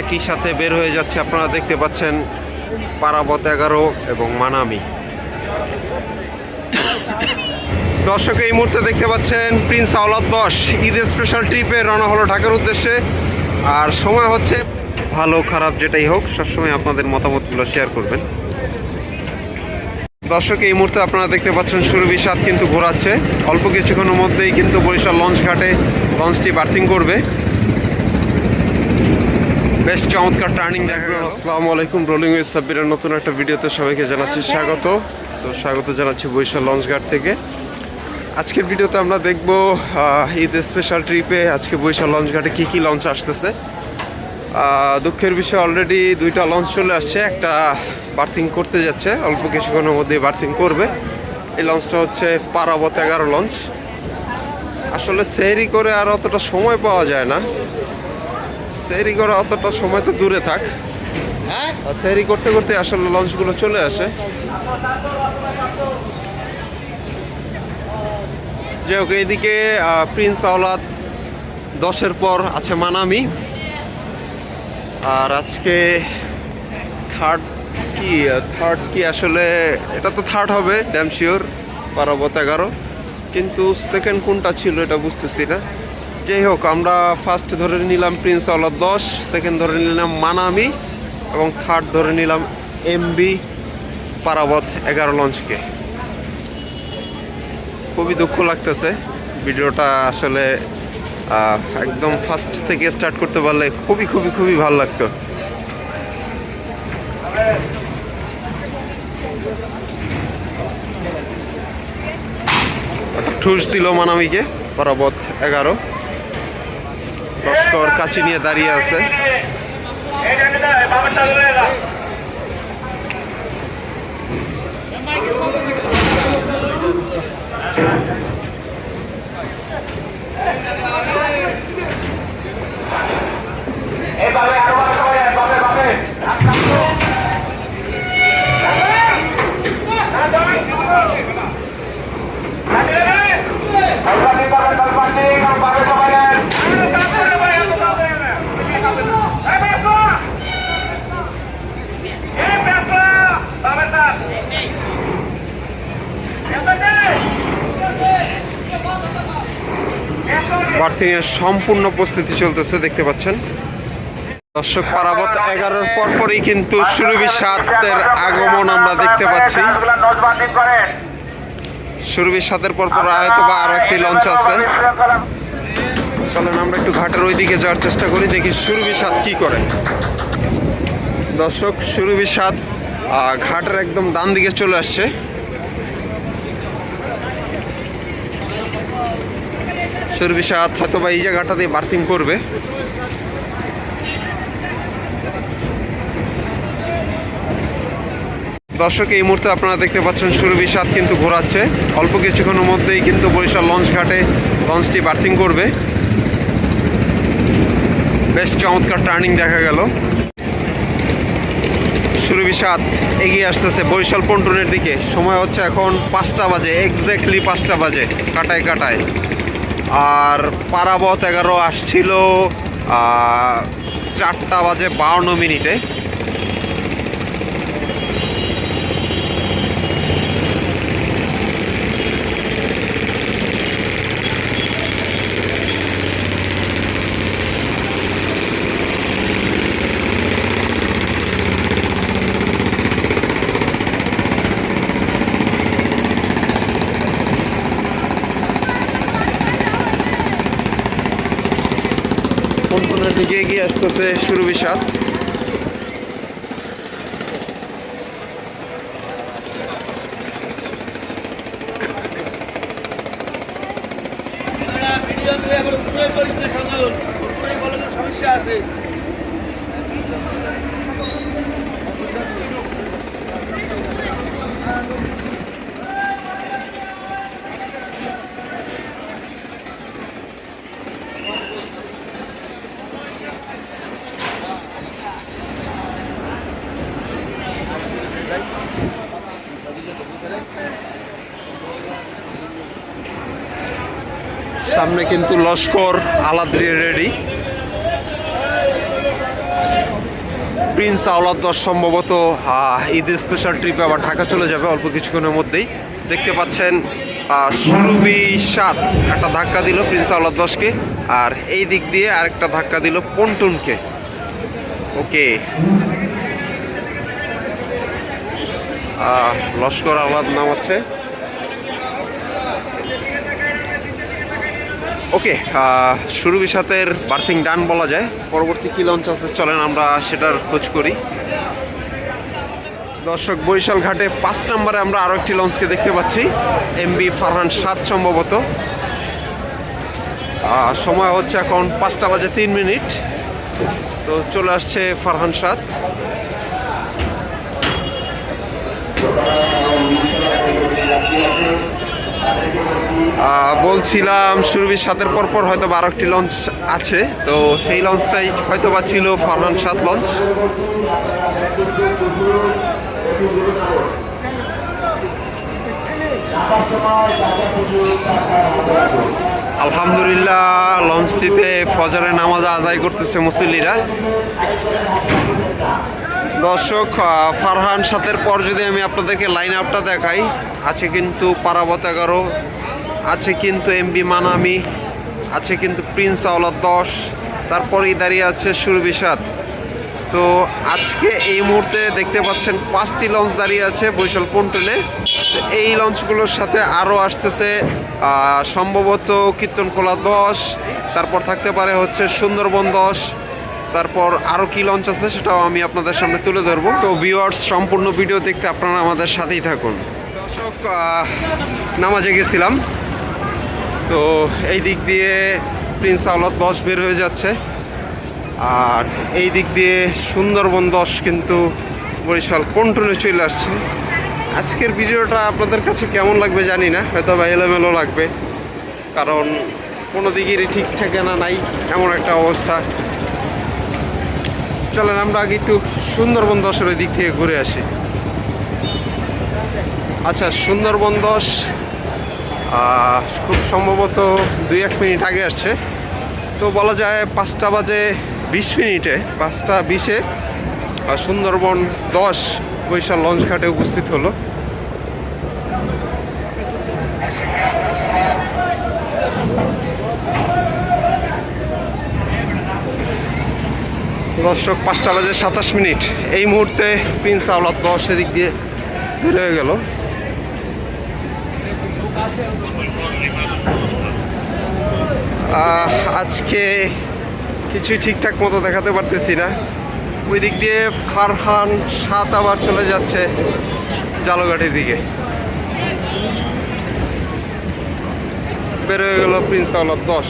একই সাথে বের হয়ে যাচ্ছে আপনারা দেখতে পাচ্ছেন পারাবত এগারো এবং মানামি। দর্শক, এই মুহূর্তে দেখতে পাচ্ছেন প্রিন্স আওলাদ দশ। ঈদ স্পেশাল ট্রিপে রওনা হলো ঢাকার উদ্দেশ্যে। আর সময় হচ্ছে ভালো, খারাপ যেটাই হোক, সবসময় আপনাদের মতামতগুলো শেয়ার করবেন। দর্শক, এই মুহূর্তে আপনারা দেখতে পাচ্ছেন সুরভি সাত কিন্তু ঘোরাচ্ছে। অল্প কিছুক্ষণের মধ্যেই কিন্তু বরিশাল লঞ্চ ঘাটে লঞ্চটি বার্থিং করবে। বেশ চমৎকার টার্নিং দেখা গেল। আসসালামু আলাইকুম রোলিং উইথ সাব্বিরের নতুন একটা ভিডিওতে সবাইকে জানাচ্ছি স্বাগত। তো স্বাগত জানাচ্ছি বরিশাল লঞ্চ ঘাট থেকে। আজকের ভিডিওতে আমরা দেখব ঈদ স্পেশাল ট্রিপে আজকে বরিশাল লঞ্চ ঘাটে কী কী লঞ্চ আসতেছে। দুঃখের বিষয় অলরেডি দুইটা লঞ্চ চলে আসছে। একটা বার্থিং করতে যাচ্ছে অল্প কিছুক্ষণের মধ্যে বার্থিং করবে। এই লঞ্চটা হচ্ছে পারাবত এগারো লঞ্চ আসলে সেহরি করে আর অতটা সময় পাওয়া যায় না। সেহরি করা অতটা সময় তো দূরে থাক। আর সেহরি করতে করতে আসলে লঞ্চগুলো চলে আসে। যাই হোক এইদিকে প্রিন্স আওলাদ দশের পর আছে মানামি। আর আজকে থার্ড কি থার্ড কি আসলে এটা তো থার্ড হবে ড্যাম শিওর পারাবত এগারো। কিন্তু সেকেন্ড কোনটা ছিল এটা বুঝতেছি না। যাই হোক, আমরা ফার্স্ট ধরে নিলাম প্রিন্স আওলাদ দশ সেকেন্ড ধরে নিলাম মানামি এবং থার্ড ধরে নিলাম এমবি পারাবত এগারো লঞ্চকে খুবই দুঃখ লাগতেছে, ভিডিওটা আসলে একদম ফার্স্ট থেকে স্টার্ট করতে পারলে খুবই খুবই খুবই ভালো লাগতো। ঠুস দিল মানামিকে পরাবত এগারো। লস্কর কাছে নিয়ে দাঁড়িয়ে আছে। বার্থিং এর সম্পূর্ণ প্রস্তুতি চলতেছে, দেখতে পাচ্ছেন। দর্শক, পারাবত এগারোর পরপরই কিন্তু সুরভি সাতের আগমন আমরা দেখতে পাচ্ছি। সুরভি সাতের পরপর হয়তো বা আরও একটি লঞ্চ আছে। চলেন, আমরা একটু ঘাটের ওই দিকে যাওয়ার চেষ্টা করি, দেখি সুরভি সাত কি করে। দর্শক সুরভি সাত ঘাটের একদম ডান দিকে চলে আসছে। সুরভি সাত হয়তো বা এই জায়গাটা দিয়ে বার্থিং করবে। দর্শক, এই মুহূর্তে আপনারা দেখতে পাচ্ছেন সুরভি সাত কিন্তু ঘোরাচ্ছে। অল্প কিছুক্ষণের মধ্যেই কিন্তু বরিশাল লঞ্চ ঘাটে লঞ্চটি বার্থিং করবে। বেশ চমৎকার টার্নিং দেখা গেল। সুরভি সাত এগিয়ে আসতেছে বরিশাল পন্টনের দিকে। সময় হচ্ছে এখন পাঁচটা বাজে এক্স্যাক্টলি পাঁচটা বাজে, কাটায় কাটায়। আর পারাবত এগারো আসছিল চারটা বাজে বাউন্ন মিনিটে। পন্টনের দিকে এগিয়ে আসতেছে সুরভি সাত ভিডিও দিলে আবার উপরে করিস না সজল উপরে বলে তো সমস্যা আছে সামনে কিন্তু লস্কর আলাদ্রি রেডি প্রিন্স আওলাদ দশ সম্ভবত ঈদ স্পেশাল ট্রিপে আবার ঢাকা চলে যাবে অল্প কিছুক্ষণের মধ্যেই। দেখতে পাচ্ছেন সুরভি সাত একটা ধাক্কা দিল প্রিন্স আওলাদ দশকে আর এই দিক দিয়ে আরেকটা ধাক্কা দিল পন্টুনকে। ওকে লস্কর আহ্লাদ নামাচ্ছে ওকে সুরভি সাথের বার্থিং ডান বলা যায়। পরবর্তী কী লঞ্চ আছে চলেন আমরা সেটার খোঁজ করি। দর্শক, বরিশাল ঘাটে পাঁচ নম্বরে আমরা আরও একটি লঞ্চকে দেখতে পাচ্ছি। এমবি ফারহান সাত সম্ভবত। সময় হচ্ছে এখন পাঁচটা বাজে তিন মিনিট। তো চলে আসছে ফারহান সাত। বলছিলাম সুরভির সাতের পরপর হয়তো বারো একটি লঞ্চ আছে। তো সেই লঞ্চটাই হয়তো বা ছিল ফারহান সাত লঞ্চ আলহামদুলিল্লাহ লঞ্চটিতে ফজরের নামাজ আদায় করতেছে মুসল্লিরা। দর্শক ফারহান সাতের পর যদি আমি আপনাদেরকে লাইন আপটা দেখাই, আছে কিন্তু পারাবত এগারো। আছে কিন্তু এমবি মানামি আছে কিন্তু প্রিন্স আওলাদ দশ, তারপরেই দাঁড়িয়ে আছে সাত। তো আজকে এই মুহূর্তে দেখতে পাচ্ছেন পাঁচটি লঞ্চ দাঁড়িয়ে আছে বৈশাল পন্টনে এই লঞ্চগুলোর সাথে আরও আসতেছে সম্ভবত কীর্তনখোলা দশ, তারপর থাকতে পারে হচ্ছে সুন্দরবন দশ, তারপর আরও কি লঞ্চ আছে সেটাও আমি আপনাদের সামনে তুলে ধরবো। তো ভিউয়ার্স সম্পূর্ণ ভিডিও দেখতে আপনারা আমাদের সাথেই থাকুন। দর্শক নামাজে গেছিলাম। তো এই দিক দিয়ে প্রিন্স আওলাদ দশ বের হয়ে যাচ্ছে। আর এই দিক দিয়ে সুন্দরবন দশ কিন্তু বরিশাল পন্টনে চলে আসছে। আজকের ভিডিওটা আপনাদের কাছে কেমন লাগবে জানি না, হয়তো বা এলোমেলো লাগবে। কারণ কোনো দিকেরই ঠিক ঠিকানা নাই, এমন একটা অবস্থা। চলেন আমরা আগে একটু সুন্দরবন দশের ওই দিক থেকে ঘুরে আসি। আচ্ছা সুন্দরবন দশ খুব সম্ভবত দুই এক মিনিট আগে আসছে। তো বলা যায় পাঁচটা বাজে বিশ মিনিটে, পাঁচটা বিশে সুন্দরবন দশ বৈশাল লঞ্চ ঘাটে উপস্থিত হলো। দর্শক, পাঁচটা বাজে সাতাশ মিনিট। এই মুহূর্তে প্রিন্স আওলাদ দশ এদিক দিয়ে বের হয়ে গেল। আজকে কিছুই ঠিকঠাক মতো দেখাতে পারতেছি না। ওই দিক দিয়ে ফারহান সাত আবার চলে যাচ্ছে জালঘাটের দিকে। বেরোয় গেল প্রিন্স আওলাদ দশ।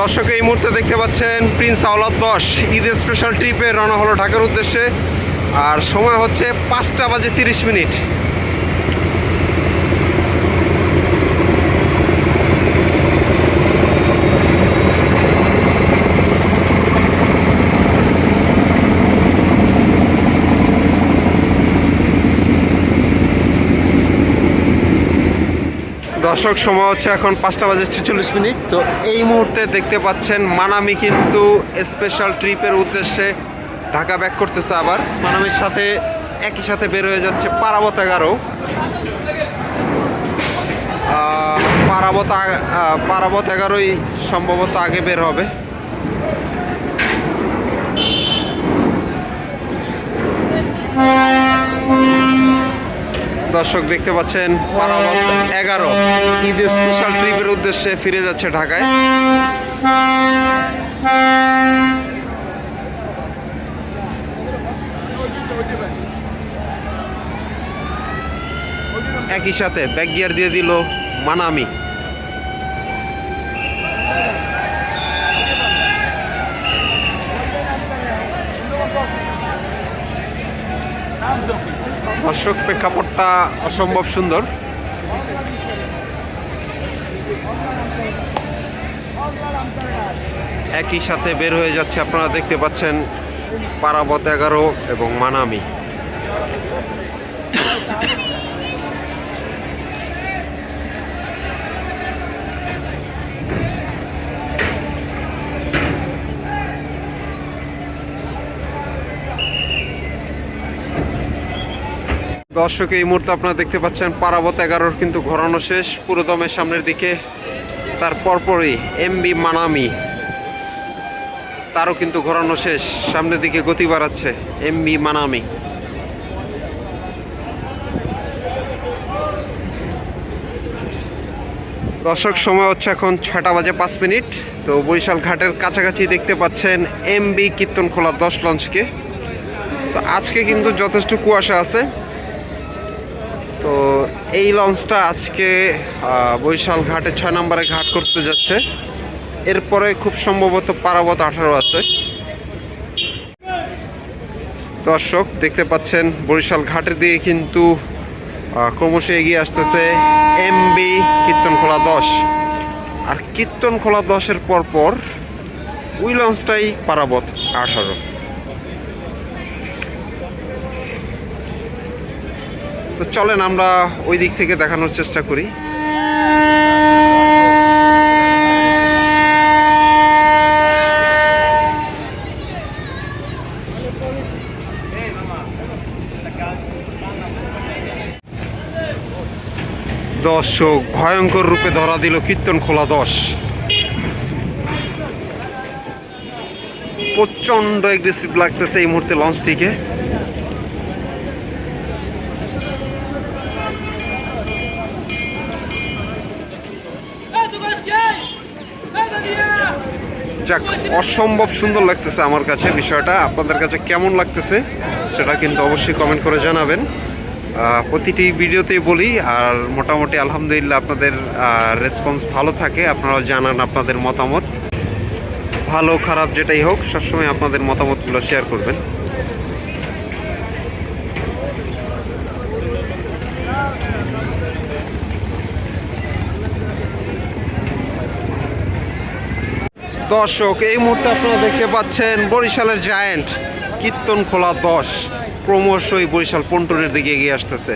দর্শক, এই মুহূর্তে দেখতে পাচ্ছেন প্রিন্স আওলাদ দশ। ঈদ স্পেশাল ট্রিপে রওনা হলো ঢাকার উদ্দেশ্যে। আর সময় হচ্ছে পাঁচটা বাজে তিরিশ মিনিট। দর্শক, সময় হচ্ছে এখন পাঁচটা বাজে ছেচল্লিশ মিনিট। তো এই মুহূর্তে দেখতে পাচ্ছেন মানামি কিন্তু স্পেশাল ট্রিপের উদ্দেশ্যে ঢাকা ব্যাক করতেছে আবার। মানামির সাথে একই সাথে বের হয়ে যাচ্ছে পারাবত এগারো পারাবত পারাবত এগারোই সম্ভবত আগে বের হবে। দর্শক দেখতে পাচ্ছেন এগারো। ঈদ স্পেশাল ট্রিপের উদ্দেশ্যে ফিরে যাচ্ছে ঢাকায়। একই সাথে ব্যাক গিয়ার দিয়ে দিল মানামি। দর্শক প্রেক্ষাপটটা অসম্ভব সুন্দর। একই সাথে বের হয়ে যাচ্ছে, আপনারা দেখতে পাচ্ছেন, পারাবত এগারো এবং মানামি। দর্শক, এই মুহূর্তে আপনারা দেখতে পাচ্ছেন পারাবত এগারোর কিন্তু ঘোরানো শেষ। পুরোদমের সামনের দিকে তার পরপরই এমবি মানামি। তারও কিন্তু ঘোরানো শেষ। সামনের দিকে গতি বাড়াচ্ছে এমবি মানামি। দর্শক, সময় হচ্ছে এখন ছটা বাজে পাঁচ মিনিট। তো বরিশাল ঘাটের কাছাকাছি দেখতে পাচ্ছেন এমবি কীর্তনখোলা দশ লঞ্চকে। তো আজকে কিন্তু যথেষ্ট কুয়াশা আছে। তো এই লঞ্চটা আজকে বরিশাল ঘাটে ছয় নম্বরে ঘাট করতে যাচ্ছে। এরপরে খুব সম্ভবত পারাবত আঠারো আছে। দর্শক, দেখতে পাচ্ছেন, বরিশাল ঘাটের দিকে কিন্তু ক্রমশ এগিয়ে আসতেছে এমবি কীর্তনখোলা দশ। আর কীর্তন খোলা দশের পর পর ওই লঞ্চটাই পারাবত আঠারো। তো চলেন, আমরা ওই দিক থেকে দেখানোর চেষ্টা করি। দর্শক, ভয়ঙ্কর রূপে ধরা দিল কীর্তন খোলা দশ। প্রচণ্ড এগ্রেসিভ লাগতেছে এই মুহূর্তে লঞ্চটিকে যাক, অসম্ভব সুন্দর লাগতেছে আমার কাছে বিষয়টা। আপনাদের কাছে কেমন লাগতেছে সেটা কিন্তু অবশ্যই কমেন্ট করে জানাবেন। প্রতিটি ভিডিওতেই বলি, আর মোটামুটি আলহামদুলিল্লাহ আপনাদের রেসপন্স ভালো থাকে আপনারা জানান আপনাদের মতামত। ভালো, খারাপ, যেটাই হোক, সবসময় আপনাদের মতামতগুলো শেয়ার করবেন। দর্শক, এই মুহূর্তে আপনারা দেখতে পাচ্ছেন বরিশালের জায়েন্ট, কীর্তন খোলা দশ। ক্রমশই বরিশাল পন্টনের দিকে এগিয়ে আসতেছে।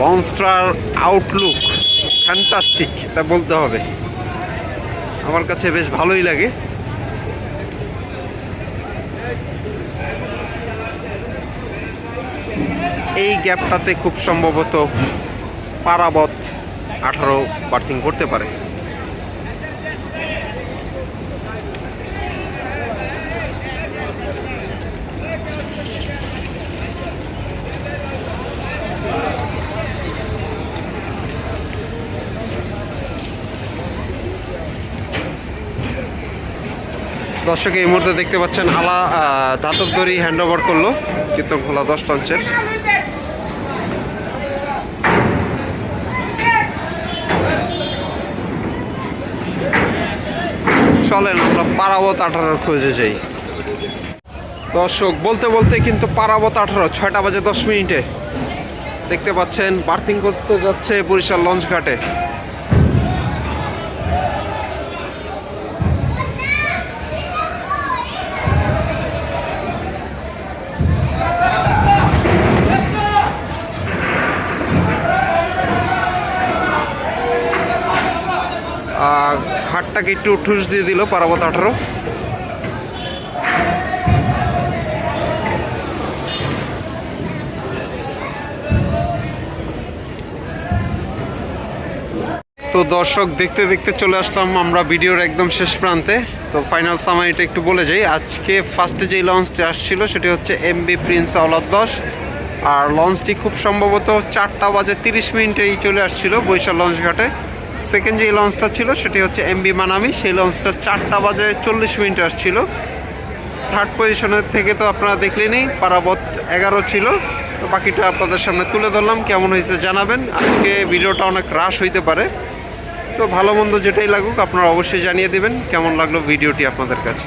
লঞ্চটার আউটলুক ফ্যান্টাস্টিক এটা বলতে হবে। আমার কাছে বেশ ভালোই লাগে। এই গ্যাপটাতে খুব সম্ভবত পারাবত আঠারো বার্থিং করতে পারে। দর্শক, এই মুহূর্তে দেখতে পাচ্ছেন আলা ধাতব দড়ি হ্যান্ড ওভার করল কীর্তন খোলা দশ লঞ্চের চলেন, আমরা পারাবত আঠারোর খোঁজে যাই। দর্শক, বলতে বলতে কিন্তু পারাবত আঠারো, ছয়টা বাজে দশ মিনিটে। দেখতে পাচ্ছেন, বার্থিং করতে যাচ্ছে বরিশাল লঞ্চ ঘাটে ঘাটটাকে একটু ঠুস দিয়ে দিল পারাবত আঠারো। তো দর্শক, দেখতে দেখতে চলে আসলাম আমরা ভিডিওর একদম শেষ প্রান্তে। তো ফাইনাল সামারিটা একটু বলে যাই। আজকে ফার্স্টে যেই লঞ্চটি আসছিল, সেটি হচ্ছে এমবি প্রিন্স আওলাদ দশ। আর লঞ্চটি খুব সম্ভবত চারটা বাজে তিরিশ মিনিটেই চলে আসছিল বৈশাখ লঞ্চ ঘাটে। সেকেন্ড যে লঞ্চটা ছিল, সেটি হচ্ছে এমবি মানামি সেই লঞ্চটা চারটা বাজে চল্লিশ মিনিট আসছিল। থার্ড পজিশনের থেকে তো আপনারা দেখলেনি পারাবত এগারো ছিল। তো বাকিটা আপনাদের সামনে তুলে ধরলাম, কেমন হয়েছে জানাবেন। আজকে ভিডিওটা অনেক রাশ হইতে পারে। তো ভালো মন্দ যেটাই লাগুক, আপনারা অবশ্যই জানিয়ে দেবেন, কেমন লাগল ভিডিওটি আপনাদের কাছে।